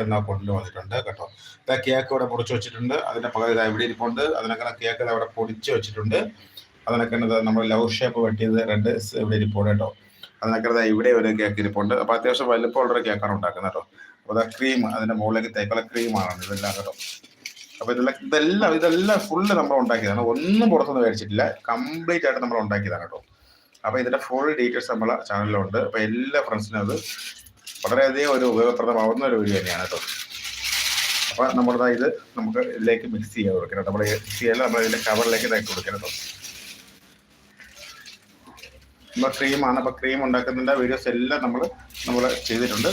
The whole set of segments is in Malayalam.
എന്നാ കൊണ്ടുവന്നിട്ടുണ്ട് കേട്ടോ. ഇതാ കേക്ക് ഇവിടെ പൊടിച്ച് വെച്ചിട്ടുണ്ട്. അതിന്റെ പകുതി ഇവിടെ ഇരിപ്പുണ്ട്. അതിനൊക്കെ കേക്ക് അവിടെ പൊടിച്ച് വെച്ചിട്ടുണ്ട്. അതിനൊക്കെ നമ്മൾ ലവ് ഷേപ്പ് വെട്ടിയത് റെഡ് ഇവിടെ ഇരിപ്പുണ്ട് കേട്ടോ. അതിനൊക്കെ ഇവിടെ ഒരു കേക്ക് ഇരിപ്പുണ്ട്. അപ്പൊ അത്യാവശ്യം വലുപ്പമുള്ള ഒരു കേക്കാണ് ഉണ്ടാക്കുന്നത് കേട്ടോ. അപ്പൊ അതാ ക്രീം അതിന്റെ മുകളിലേക്ക് തേക്കുള്ള ക്രീമാണ് ഇതെല്ലാം കേട്ടോ. അപ്പൊ ഇതെല്ലാം ഇതെല്ലാം ഇതെല്ലാം ഫുള്ള് നമ്മൾ ഉണ്ടാക്കിയതാണ്. ഒന്നും പുറത്തുനിന്ന് മേടിച്ചിട്ടില്ല. കംപ്ലീറ്റ് ആയിട്ട് നമ്മൾ ഉണ്ടാക്കിയതാണ് കേട്ടോ. അപ്പൊ ഇതിന്റെ ഫുൾ ഡീറ്റെയിൽസ് നമ്മളെ ചാനലിലുണ്ട് അപ്പൊ എല്ലാ ഫ്രണ്ട്സിനും അത് വളരെയധികം ഒരു ഉപയോഗപ്രദമാവുന്ന ഒരു വീഡിയോ തന്നെയാണ് കേട്ടോ. അപ്പൊ നമ്മുടെ ഇത് നമുക്ക് ഇതിലേക്ക് മിക്സ് ചെയ്യാൻ കൊടുക്കണം. നമ്മൾ മിക്സ് ചെയ്യാൻ നമ്മൾ ഇതിന്റെ കവറിലേക്ക് ഇതാക്കി കൊടുക്കണം കേട്ടോ. നമ്മൾ ക്രീമാണ് അപ്പൊ ക്രീം ഉണ്ടാക്കുന്നതിന്റെ വീഡിയോസ് എല്ലാം നമ്മൾ നമ്മൾ ചെയ്തിട്ടുണ്ട്.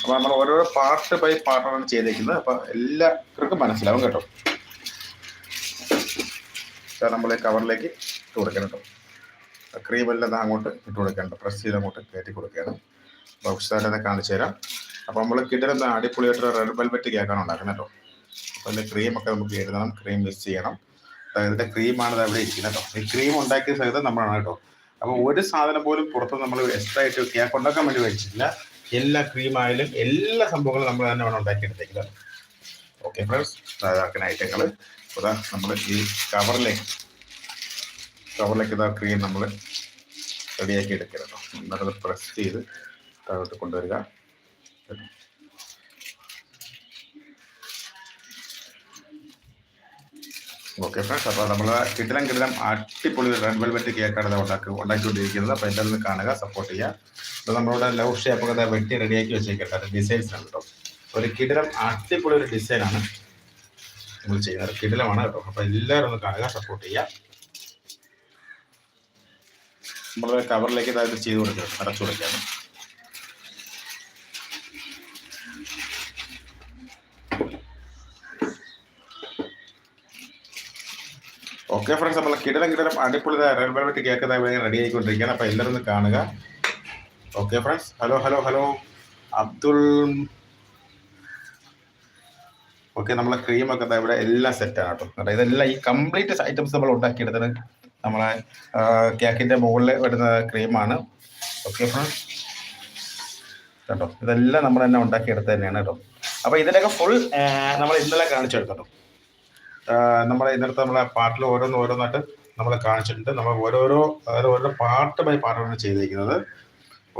അപ്പൊ നമ്മൾ ഓരോരോ പാർട്ട് ബൈ പാർട്ടാണ് ചെയ്തേക്കുന്നത്. അപ്പൊ എല്ലാവർക്കും മനസ്സിലാവും കേട്ടോ. നമ്മൾ കവറിലേക്ക് ഇട്ട് കൊടുക്കണം കേട്ടോ. ക്രീമെല്ലാം അങ്ങോട്ട് ഇട്ട് കൊടുക്കണം പ്രസ് ചെയ്ത് അങ്ങോട്ട് കയറ്റി കൊടുക്കുകയാണ്. ബൗഷാരനെ കാണിച്ചു തരാം. അപ്പോൾ നമ്മൾ കിടന്ന അടിപൊളിയായിട്ട് റെഡ് വെൽവെറ്റ് കേക്കാണ് ഉണ്ടാക്കുന്നത് കേട്ടോ. അപ്പോൾ ക്രീം ഒക്കെ നമുക്ക് എഴുതണം. ക്രീം മിക്സ് ചെയ്യണം. ഇതിന്റെ ക്രീമാണ് അവിടെ ഇരിക്കുന്നത് കേട്ടോ. ഈ ക്രീം ഉണ്ടാക്കിയ സഹിതം നമ്മളാണ് കേട്ടോ. അപ്പോൾ ഒരു സാധനം പോലും പുറത്ത് നമ്മൾ എക്സ്ട്രാ ആയിട്ട് കേക്ക് ഉണ്ടാക്കാൻ വേണ്ടി വെച്ചിട്ടില്ല. എല്ലാ ക്രീം ആയാലും എല്ലാ സംഭവങ്ങളും നമ്മൾ തന്നെ വേണം ഉണ്ടാക്കിയെടുത്തേക്കുന്നത്. ഓക്കെ ഫ്രണ്ട്സ് അതാക്കുന്ന ഐറ്റങ്ങൾ അതാ നമ്മൾ ഈ കവറിലേക്ക് കവറിലേക്ക് ഇതാ ക്രീം നമ്മൾ റെഡിയാക്കി എടുക്കരുത് കേട്ടോ. എന്നിട്ടത് പ്രസ് ചെയ്ത് താഴോട്ട് കൊണ്ടുവരിക. ഓക്കെ ഫ്രണ്ട്സ് അപ്പോൾ നമ്മൾ കിടിലം കിടിലം അടിപൊളി റെഡ് വെൽവെറ്റ് കേക്കാണ് ഉണ്ടാക്കി ഉണ്ടാക്കിക്കൊണ്ടിരിക്കുന്നത്. അപ്പോൾ എന്റെ കാണുക സപ്പോർട്ട് ചെയ്യുക. അപ്പോൾ നമ്മളിവിടെ ലവ് ഷേപ്പ് ഒക്കെ വെട്ടി റെഡിയാക്കി വെച്ചേക്കട്ടെ. അത് ഡിസൈൻസ് ആണ് കേട്ടോ. ഒരു കിടിലം അടിപൊളി ഒരു ഡിസൈനാണ് നമ്മൾ ചെയ്യുന്നത്. കിടിലമാണ് കേട്ടോ. അപ്പോൾ എല്ലാവരും ഒന്ന് കാണുക സപ്പോർട്ട് ചെയ്യുക. നമ്മൾ കവറിലേക്ക് ഇതായിട്ട് ചെയ്ത് കൊടുക്കുക അടച്ചു കൊടുക്കുകയാണ്. ഓക്കെ ഫ്രണ്ട്സ് നമ്മൾ കിടലം കിടലം അടിപൊളി റെഡ് വെൽവെറ്റ് കേക്ക് റെഡി ആയിക്കൊണ്ടിരിക്കുകയാണ്. അപ്പോൾ എല്ലാവരും ഒന്ന് കാണുക. Okay friends hello hello hello Abdul okay നമ്മളെ ക്രീമൊക്കെ ഇവിടെ എല്ലാം സെറ്റാണ് കേട്ടോ. കേട്ടോ ഇതെല്ലാം ഈ കംപ്ലീറ്റ് ഐറ്റംസ് നമ്മൾ ഉണ്ടാക്കിയെടുത്തത് നമ്മളെ കേക്കിന്റെ മുകളിൽ വരുന്ന ക്രീമാണ് ഓക്കെ ഫ്രണ്ട്സ് കേട്ടോ ഇതെല്ലാം നമ്മൾ തന്നെ ഉണ്ടാക്കിയെടുത്ത് തന്നെയാണ് കേട്ടോ. അപ്പോൾ ഇതിന്റെയൊക്കെ ഫുൾ നമ്മൾ ഇന്നലെ കാണിച്ചെടുത്തു നമ്മളെ ഇന്നത്തെ നമ്മളെ പാട്ടിൽ ഓരോന്ന് ഓരോന്നായിട്ട് നമ്മൾ കാണിച്ചിട്ടുണ്ട്. നമ്മൾ ഓരോരോ ഓരോ പാർട്ട് ബൈ പാർട്ടാണ് ചെയ്തിരിക്കുന്നത്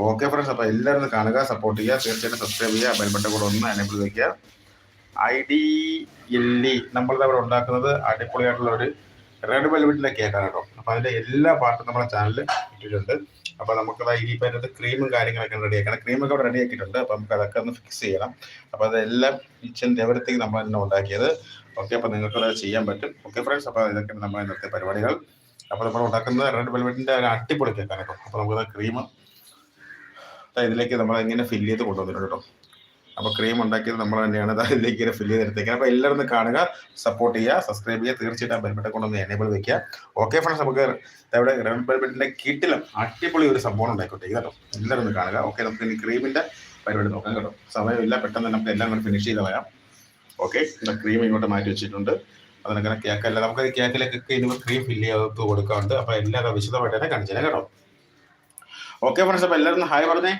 ഓക്കെ ഫ്രണ്ട്സ് അപ്പോൾ എല്ലാവരും കാണുക സപ്പോർട്ട് ചെയ്യുക. തീർച്ചയായിട്ടും സബ്സ്ക്രൈബ് ചെയ്യുക ബെൽബട്ടൺ കൂടെ ഒന്ന് എനേബിൾ വയ്ക്കുക ഐ ഡി എൽ നമ്മളിത് അവിടെ ഉണ്ടാക്കുന്നത് അടിപൊളിയായിട്ടുള്ള ഒരു റെഡ് വെൽവെറ്റിന്റെ കേക്കാണ് കേട്ടോ. അപ്പോൾ അതിന്റെ എല്ലാ പാർട്ടും നമ്മുടെ ചാനലിൽ ഇട്ടിട്ടുണ്ട്. അപ്പോൾ നമുക്ക് ഇനിയിപ്പോൾ അതിനകത്ത് ക്രീമും കാര്യങ്ങളൊക്കെ റെഡി ആക്കണം. ക്രീമൊക്കെ അവിടെ റെഡി ആക്കിയിട്ടുണ്ട്. അപ്പോൾ നമുക്ക് അതൊക്കെ ഒന്ന് ഫിക്സ് ചെയ്യണം. അപ്പോൾ അതെല്ലാം കിച്ചന്റെ എവിടത്തേക്ക് നമ്മൾ തന്നെ ഉണ്ടാക്കിയത്. ഓക്കെ അപ്പോൾ അത് ചെയ്യാൻ പറ്റും. ഓക്കെ ഫ്രണ്ട്സ് അപ്പോൾ ഇതൊക്കെ നമ്മൾ ഇന്നത്തെ പരിപാടികൾ. അപ്പോൾ നമ്മൾ ഉണ്ടാക്കുന്നത് റെഡ് വെൽവെറ്റിന്റെ ഒരു അടിപൊളി കേക്കാണ് കേട്ടോ. അപ്പോൾ നമുക്ക് ക്രീം ഇതിലേക്ക് നമ്മൾ ഇങ്ങനെ ഫില്ല് ചെയ്ത് കൊണ്ടുവന്നിട്ടുണ്ട് കേട്ടോ. അപ്പോൾ ക്രീം ഉണ്ടാക്കിയത് നമ്മൾ തന്നെയാണ്. അതിലേക്ക് ഇങ്ങനെ ഫില്ല് ചെയ്തെടുത്തേക്കുന്നത് അപ്പോൾ എല്ലാവരും ഒന്ന് കാണുക സപ്പോർട്ട് ചെയ്യുക സബ്സ്ക്രൈബ് ചെയ്യുക. തീർച്ചയായിട്ടും ബെൽബട്ടെ കൊണ്ടൊന്ന് എനേബിൾ വെക്കുക. ഓക്കെ ഫ്രണ്ട്സ് നമുക്ക് ഇവിടെ റെഡ് ബെൽബറ്റിന്റെ കിട്ടിലും അടിപൊളി ഒരു സംഭവം ഉണ്ടായിക്കോട്ടെ. കേട്ടോ എല്ലാവരും ഒന്ന് കാണുക. ഓക്കെ നമുക്ക് ഇനി ക്രീമിന്റെ പരിപാടി നോക്കാം കേട്ടോ. സമയമില്ല. പെട്ടെന്ന് നമുക്ക് എല്ലാം കൂടെ ഫിനിഷ് ചെയ്ത് കളയാം. ഓക്കെ ക്രീം ഇങ്ങോട്ട് മാറ്റി വെച്ചിട്ടുണ്ട്. അതിനങ്ങനെ കേക്കല്ല നമുക്ക് കേക്കിലേക്കൊക്കെ ഇനി ക്രീം ഫില്ല് ചെയ്ത് കൊടുക്കാറുണ്ട് അപ്പോൾ എല്ലാം വിശദമായിട്ട് തന്നെ കാണിച്ചു കേട്ടോ. ഓക്കെ ഫ്രണ്ട്സ് അപ്പോൾ എല്ലാവരും ഹായ് പറഞ്ഞേ.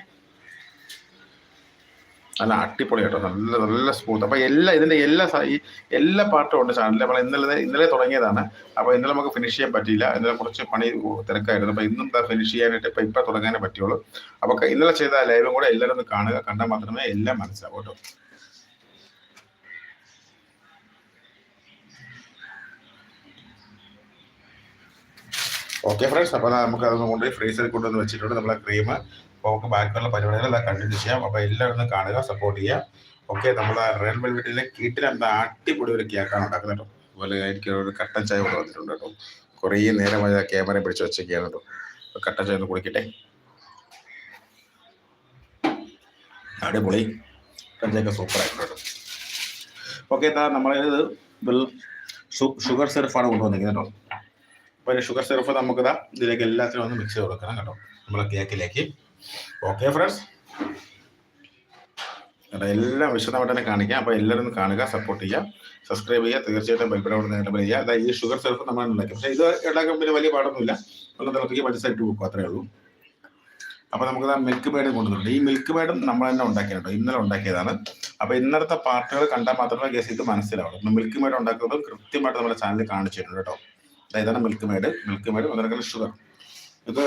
നല്ല അടിപൊളി കേട്ടോ. നല്ല നല്ല സ്മൂത്ത് അപ്പോൾ എല്ലാ ഇതിന്റെ എല്ലാ ഈ എല്ലാ പാർട്ടും ഉണ്ട് ചാനലിൽ നമ്മൾ ഇന്നലെ ഇന്നലെ തുടങ്ങിയതാണ്. അപ്പോൾ ഇന്നലെ നമുക്ക് ഫിനിഷ് ചെയ്യാൻ പറ്റിയില്ല. ഇന്നലെ കുറച്ച് പണി തിരക്കായിരുന്നു. അപ്പോൾ ഇന്നും ഫിനിഷ് ചെയ്യാനായിട്ട് ഇപ്പോൾ ഇപ്പോൾ തുടങ്ങാനേ പറ്റുള്ളൂ. അപ്പോൾ ഇന്നലെ ചെയ്ത ലൈവും കൂടെ എല്ലാവരും ഒന്ന് കാണുക. കണ്ടാൽ മാത്രമേ എല്ലാം മനസ്സിലാവും കേട്ടോ. ഓക്കെ ഫ്രണ്ട്സ് അപ്പോൾ നമുക്ക് അതൊന്നും കൊണ്ടുപോയി ഫ്രീസറിൽ കൊണ്ടുവന്ന് വെച്ചിട്ടുണ്ട്. നമ്മളെ ക്രീം അപ്പോൾ നമുക്ക് ബാക്കിയുള്ള പരിപാടികളെല്ലാം കണ്ടിന്യൂ ചെയ്യാം. അപ്പോൾ എല്ലാവരും കാണുക സപ്പോർട്ട് ചെയ്യുക. ഓക്കെ നമ്മൾ റയൽ വെൽവെറ്റിലെ കീട്ടിൽ എന്താ അടിപൊളി ഒരു കേക്കാണ് ഉണ്ടാക്കുന്നത് കേട്ടോ. അതുപോലെ എനിക്ക് ഒരു കട്ടൻ ചായ കൊണ്ട് വന്നിട്ടുണ്ട് കേട്ടോ. കുറേ നേരമായി ക്യാമറ പിടിച്ച് വെച്ചൊക്കെയാണ് കേട്ടോ. കട്ടൻ ചായ ഒന്ന് കുടിക്കട്ടെ. അടിപൊളി. കട്ടൻ ചായ സൂപ്പർ ആയിട്ടുണ്ട് കേട്ടോ. ഓക്കെ എന്താ നമ്മളിത് ഷുഗർ സിറഫാണ് കൊണ്ടുവന്നിരിക്കുന്നത് കേട്ടോ. അപ്പോൾ ഷുഗർ സിറപ്പ് നമുക്കിതാ ഇതിലേക്ക് എല്ലാത്തിനും ഒന്ന് മിക്സ് ചെയ്ത് കൊടുക്കണം കേട്ടോ. നമ്മളെ കേക്കിലേക്ക് ഓക്കെ ഫ്രണ്ട്സ് എല്ലാം വിശദമായിട്ട് തന്നെ കാണിക്കാം. അപ്പോൾ എല്ലാവരും കാണുക സപ്പോർട്ട് ചെയ്യുക. സബ്സ്ക്രൈബ് ചെയ്യുക. തീർച്ചയായിട്ടും ബെൽബട്ടൺ നേട്ടം ചെയ്യുക. അതായത് ഈ ഷുഗർ സിറപ്പ് നമ്മൾ ഉണ്ടാക്കി. പക്ഷേ ഇത് ഉണ്ടാക്കാൻ പിന്നെ വലിയ പാടൊന്നുമില്ല. നമ്മൾ തിളപ്പിക്കുക പഞ്ചസാര ഇട്ട് വെക്കും അത്രേ ഉള്ളൂ. അപ്പോൾ നമുക്ക് ആ മിൽക്ക് മേഡ് കൊണ്ടുവന്നിട്ടുണ്ട് ഈ മിൽക്ക് മേഡും നമ്മൾ തന്നെ ഉണ്ടാക്കിയിട്ടുണ്ട്. ഇന്നലെ ഉണ്ടാക്കിയതാണ്. അപ്പോൾ ഇന്നലത്തെ പാർട്ടുകൾ കണ്ടാൽ മാത്രമേ കേസ് ഇത് മനസ്സിലാവുള്ളൂ. മിൽക്ക് മേഡ് ഉണ്ടാക്കുന്നത് കൃത്യമായിട്ട് നമ്മുടെ ചാനലിൽ കാണിച്ചിട്ടുണ്ട് കേട്ടോ. അതായതാണ് മിൽക്ക് മേഡ് മിൽക്ക് മേഡ് അതിനൊക്കെ ഷുഗർ ഇത്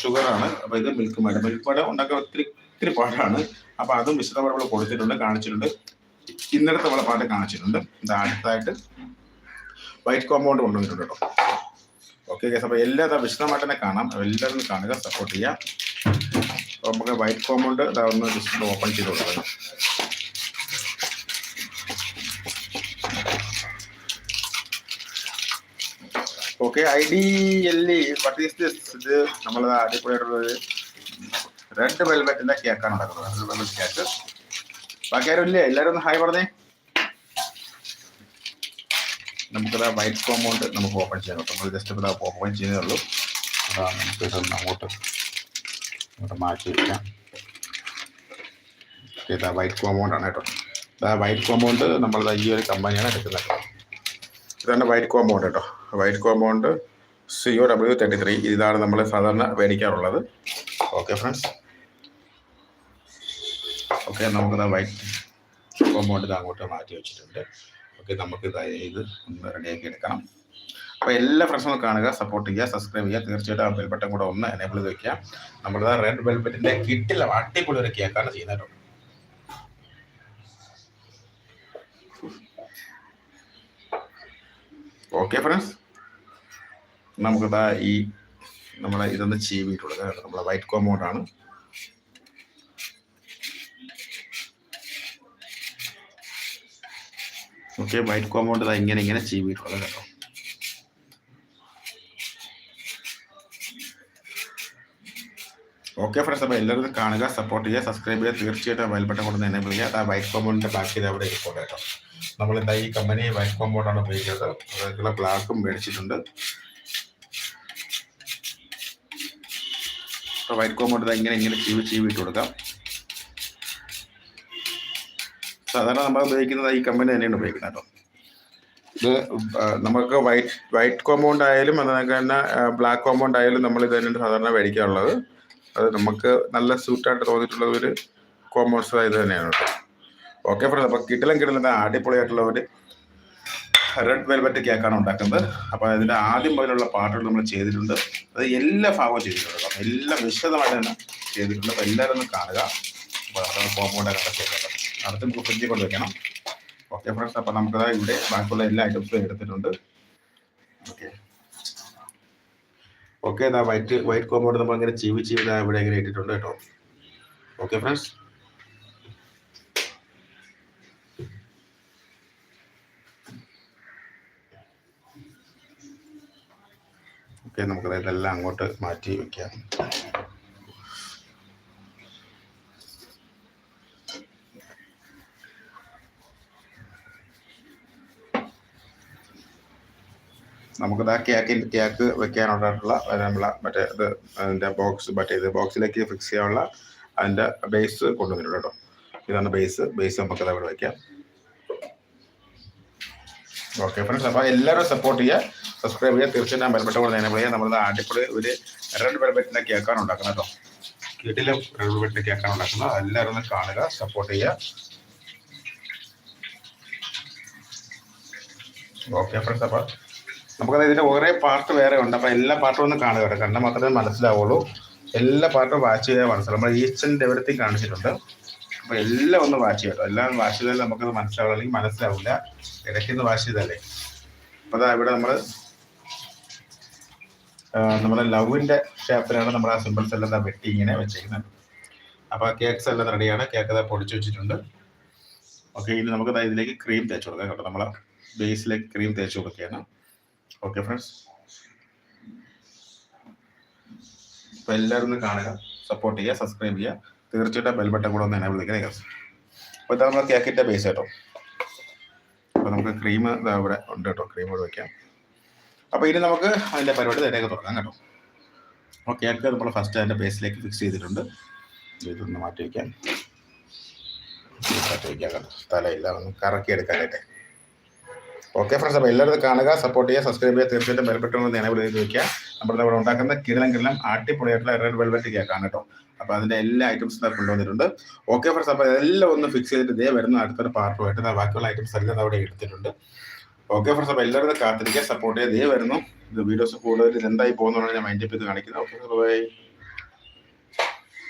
ഷുഗർ ആണ്. അപ്പോൾ ഇത് മിൽക്ക് മേഡ് മിൽക്ക് മേഡ് ഉണ്ടാക്കാൻ ഒത്തിരി ഒത്തിരി പാടാണ് അപ്പോൾ അതും വിശദമായി നമ്മൾ കൊടുത്തിട്ടുണ്ട് കാണിച്ചിട്ടുണ്ട്. ഇന്നലത്തെ നമ്മളെ പാട്ട് കാണിച്ചിട്ടുണ്ട്. ഇത് അടുത്തായിട്ട് വൈറ്റ് കോമ്പൗണ്ട് കൊണ്ടുവന്നിട്ടുണ്ട് കേട്ടോ. ഓക്കെ ഗസ് അപ്പോൾ എല്ലാം വിശദമായിട്ട് തന്നെ കാണാം. എല്ലാവരും കാണുക സപ്പോർട്ട് ചെയ്യുക. അപ്പോൾ നമുക്ക് വൈറ്റ് കോമ്പൗണ്ട് ഇതാ ഒന്ന് ജസ്റ്റ് ഓപ്പൺ ചെയ്ത് കൊടുക്കാം. Okay I D L E what is this ഇത് നമ്മൾ അടിപൊളിയായിട്ടുള്ളൊരു റെഡ് വെൽവെറ്റിന്റെ കേക്കാണ് നടക്കുന്നത് റെഡ് വെൽവെറ്റ് കേക്ക് ബാക്കി ആരും ഇല്ലേ എല്ലാവരും ഒന്ന് ഹായ് പറഞ്ഞേ. നമുക്കത് വൈറ്റ് കോമ്പൗണ്ട് നമുക്ക് ഓപ്പൺ ചെയ്യാൻ നമ്മൾ ജസ്റ്റ് ഇപ്പോൾ ഓപ്പൺ ചെയ്യുന്നേ ഉള്ളൂ. അതാണ് നമുക്ക് ഇതൊന്ന് അങ്ങോട്ട് അങ്ങോട്ട് മാറ്റി വയ്ക്കാം ഇതാ വൈറ്റ് കോമ്പൗണ്ട് ആണ് കേട്ടോ. ഇതാ വൈറ്റ് കോമ്പൗണ്ട് നമ്മൾ ഈ ഒരു കമ്പനിയാണ് എടുക്കുന്നത്. ഇതാണ് വൈറ്റ് കോമ്പൗണ്ട് കേട്ടോ. White compound C O W thirty three ഇതാണ് നമ്മൾ സാധാരണ മേടിക്കാറുള്ളത് ഓക്കെ ഫ്രണ്ട്സ് ഓക്കെ നമുക്ക് വൈറ്റ് കോമ്പൗണ്ട് ഇത് അങ്ങോട്ട് മാറ്റി വെച്ചിട്ടുണ്ട്. ഓക്കെ നമുക്ക് ഇത് ഇത് ഒന്ന് റെഡിയാക്കി എടുക്കണം. അപ്പോൾ എല്ലാ ഫ്രണ്ട്സും കാണുക സപ്പോർട്ട് ചെയ്യുക സബ്സ്ക്രൈബ് ചെയ്യുക. തീർച്ചയായിട്ടും ആ ബെൽ ബട്ടൺ കൂടെ ഒന്ന് എനേബിൾ ചെയ്ത് വെക്കുക. നമ്മളിത് റെഡ് ബെൽബറ്റിന്റെ കിട്ടില്ല അടിപൊളി ഒരു കേക്കാണ് ചെയ്യുന്നത് ഓക്കെ ഫ്രണ്ട്സ് നമുക്കിതാ ഈ നമ്മളെ ഇതൊന്ന് ചീവിയിട്ടുള്ളത് നമ്മളെ വൈറ്റ് കോമ്പൗണ്ട് ആണ്. ഓക്കെ വൈറ്റ് കോമ്പൗണ്ട് ഇതാ ഇങ്ങനെ ഇങ്ങനെ ചീവിയിട്ടുള്ളത് കേട്ടോ. ഓക്കെ ഫ്രണ്ട്സ് അപ്പോൾ എല്ലാവരും കാണുക സപ്പോർട്ട് ചെയ്യുക സബ്സ്ക്രൈബ് ചെയ്യുക. തീർച്ചയായിട്ടും ബട്ടൺ കൊണ്ട് എനേബിൾ ചെയ്യുക. ആ വൈറ്റ് കോമ്പൗണ്ടിന്റെ ബാക്കി അവിടെ ഇരിപ്പുണ്ട് കേട്ടോ. നമ്മൾ എന്താ ഈ കമ്പനി വൈറ്റ് കോമ്പൗണ്ടാണ് ഉപയോഗിക്കുന്നത്. അതിലുള്ള ബ്ലാക്കും മേടിച്ചിട്ടുണ്ട്. അപ്പോൾ വൈറ്റ് കോമ്പൗണ്ട് ഇങ്ങനെ ഇങ്ങനെ ചീവ് ചീവ് ഇട്ട് കൊടുക്കാം. സാധാരണ നമ്മൾ ഉപയോഗിക്കുന്നത് ഈ കമ്പനി തന്നെയാണ് ഉപയോഗിക്കുന്നത് കേട്ടോ. ഇത് നമുക്ക് വൈറ്റ് വൈറ്റ് കോമ്പൗണ്ട് ആയാലും അതിനൊക്കെ തന്നെ ബ്ലാക്ക് കോമ്പൗണ്ട് ആയാലും നമ്മൾ ഇത് തന്നെയാണ് സാധാരണ മേടിക്കാറുള്ളത്. അത് നമുക്ക് നല്ല സ്യൂട്ടായിട്ട് തോന്നിയിട്ടുള്ള ഒരു കോമേഴ്സ് ഇത് തന്നെയാണ് കേട്ടോ. ഓക്കെ ഫ്രണ്ട്സ് അപ്പോൾ കിട്ടലും കിട്ടലും അടിപൊളിയായിട്ടുള്ള ഒരു റെഡ് വെൽവെറ്റ് കേക്കാണ് ഉണ്ടാക്കുന്നത്. അപ്പോൾ അതിന്റെ ആദ്യം മുതലുള്ള പാട്ടുകൾ നമ്മൾ ചെയ്തിട്ടുണ്ട്. അത് എല്ലാ ഭാഗവും ചെയ്തിട്ടുണ്ട് അപ്പം എല്ലാം വിശദമായിട്ട് തന്നെ ചെയ്തിട്ടുണ്ട്. അപ്പോൾ എല്ലാവരും ഒന്ന് കാണുക. അപ്പോൾ അതാണ് കോമ്പൗണ്ട് കണ്ട കേട്ടോ അടുത്ത് നമുക്ക് ഫ്രിഡ്ജിൽ കൊണ്ട് വെക്കണം. ഓക്കെ ഫ്രണ്ട്സ് അപ്പോൾ നമുക്കത് ഇവിടെ ബാക്കിയുള്ള എല്ലാ ഐറ്റംസും എടുത്തിട്ടുണ്ട്. ഓക്കെ ഓക്കെ ഇതാ വൈറ്റ് വൈറ്റ് കോമ്പൗണ്ട് നമ്മൾ ഇങ്ങനെ ചീവി ചീവി ഇവിടെ ഇങ്ങനെ ഇട്ടിട്ടുണ്ട് കേട്ടോ. ഓക്കെ ഫ്രണ്ട്സ് ഓക്കെ നമുക്കത് ഇതെല്ലാം അങ്ങോട്ട് മാറ്റി വെക്കാം. നമുക്കിത് ആ കേക്ക് കേക്ക് വെക്കാനുള്ളതായിട്ടുള്ള നമ്മളെ മറ്റേ ഇത് അതിന്റെ ബോക്സ് മറ്റേ ഇത് ബോക്സിലേക്ക് ഫിക്സ് ചെയ്യാനുള്ള അതിന്റെ ബേസ് കൊണ്ടുവന്നിട്ടുണ്ട് കേട്ടോ. ഇതാണ് ബേസ് ബേസ് നമുക്കത് അവിടെ വയ്ക്കാം ഓക്കെ ഫ്രണ്ട്സ് അപ്പോൾ എല്ലാവരും സപ്പോർട്ട് ചെയ്യുക സബ്സ്ക്രൈബ് ചെയ്യുക. തീർച്ചയായും ബെൽബട്ട കൂടെ തന്നെ ചെയ്യുക നമ്മൾ അടിപൊളി ഒരു റെഡ് ബെൽബറ്റിന്റെ കേക്കാണ് ഉണ്ടാക്കുന്നത് കേട്ടോ. വീട്ടിലെ റെഡ് ബെൽബറ്റിന്റെ കേക്കാണ് ഉണ്ടാക്കുന്നത്. എല്ലാവരും ഒന്ന് കാണുക സപ്പോർട്ട് ചെയ്യുക. ഓക്കെ ഫ്രണ്ട്സ് അപ്പോൾ നമുക്കത് ഇതിന്റെ കുറേ പാർട്ട് വേറെ ഉണ്ട്. അപ്പോൾ എല്ലാ പാർട്ടും ഒന്ന് കാണുക കേട്ടോ. കണ്ടാൽ മാത്രമേ മനസ്സിലാവുള്ളൂ. എല്ലാ പാർട്ടും വാച്ച് ചെയ്താൽ മനസ്സിലാവും. നമ്മൾ ഈച്ച് ആൻഡ് കാണിച്ചിട്ടുണ്ട്. അപ്പോൾ എല്ലാം ഒന്ന് വാച്ച് ചെയ്യട്ടോ എല്ലാം വാച്ച് ചെയ്താൽ നമുക്കത് മനസ്സിലാവുക അല്ലെങ്കിൽ മനസ്സിലാവില്ല. ഇടയ്ക്കൊന്ന് വാച്ച് ചെയ്തല്ലേ അപ്പോൾ അതാ ഇവിടെ നമ്മൾ നമ്മുടെ ലവിന്റെ ഷേപ്പിലാണ് നമ്മൾ ആ സിമ്പിൾസ് എല്ലാം വെട്ടി ഇങ്ങനെ വെച്ചിരിക്കുന്നത് അപ്പോൾ കേക്ക്സ് എല്ലാം റെഡിയാണ്. കേക്ക് അതാ പൊടിച്ച് വെച്ചിട്ടുണ്ട്. ഓക്കെ ഇനി നമുക്ക് ഇതിലേക്ക് ക്രീം തേച്ച് കൊടുക്കാം കേട്ടോ. നമ്മൾ ബേസിലേക്ക് ക്രീം തേച്ച് കൊടുക്കുകയാണ്. ഓക്കെ ഫ്രണ്ട്സ് അപ്പോൾ എല്ലാവരും കാണുക സപ്പോർട്ട് ചെയ്യുക സബ്സ്ക്രൈബ് ചെയ്യുക. തീർച്ചയായിട്ടും ബെൽ ബട്ടൺ കൂടെ ഒന്ന് എനേബിൾ വിളിക്കണേ ഗസ് അപ്പോൾ ഇതാണ് നമ്മുടെ കേക്കിന്റെ ബേസ് കേട്ടോ. അപ്പൊ നമുക്ക് ക്രീം ഇവിടെ ഉണ്ട് കേട്ടോ ക്രീം ഇവിടെ വെക്കാം. അപ്പൊ ഇനി നമുക്ക് അതിന്റെ പരിപാടി നേരെയൊക്കെ തുടങ്ങാം കേട്ടോ. അപ്പോൾ കേക്ക് നമ്മൾ ഫസ്റ്റ് അതിന്റെ ബേസിലേക്ക് ഫിക്സ് ചെയ്തിട്ടുണ്ട്. ഇതൊന്ന് മാറ്റി വെക്കാം. മാറ്റി വയ്ക്കാം കേട്ടോ. തലയില്ല ഒന്ന് കറക്കി എടുക്കാനായിട്ട് ഓക്കെ ഫ്രണ്ട്സ് അപ്പോൾ എല്ലാവരും കാണുക സപ്പോർട്ട് ചെയ്യുക സബ്സ്ക്രൈബ് ചെയ്യുക തീർച്ചയായിട്ടും ബെൽബട്ടൺ എനേബിൾ ചെയ്ത് വയ്ക്കുക നമ്മുടെ ഇവിടെ ഉണ്ടാക്കുന്ന കിടലം കിടലം അടിപൊളിയായിട്ടുള്ള റെഡ് വെൽവെറ്റ് കേക്കാണ് കേട്ടോ. അപ്പോൾ അതിന്റെ എല്ലാ ഐറ്റംസും ഞാൻ കൊണ്ടുവന്നിട്ടുണ്ട്. ഓക്കെ ഫ്രണ്ട്സ് അപ്പോൾ എല്ലാം ഒന്ന് ഫിക്സ് ചെയ്തിട്ട് ഇതേ വരുന്ന അടുത്തൊരു പാർട്ടുമായിട്ട് ബാക്കിയുള്ള ഐറ്റംസ് എല്ലാം അവിടെ എടുത്തിട്ടുണ്ട്. ഓക്കെ ഫ്രണ്ട്സ് അപ്പോൾ എല്ലാവരും കാത്തിരിക്കുക സപ്പോർട്ട് ചെയ്യുക ഇതേ വരുന്നു. ഇത് വീഡിയോസ് കൂടുതൽ എന്തായി പോകുന്നതാണ് ഞാൻ മൈൻഡ് ചെയ്ത് കാണിക്കുന്നത് ഓക്കെ ബൈ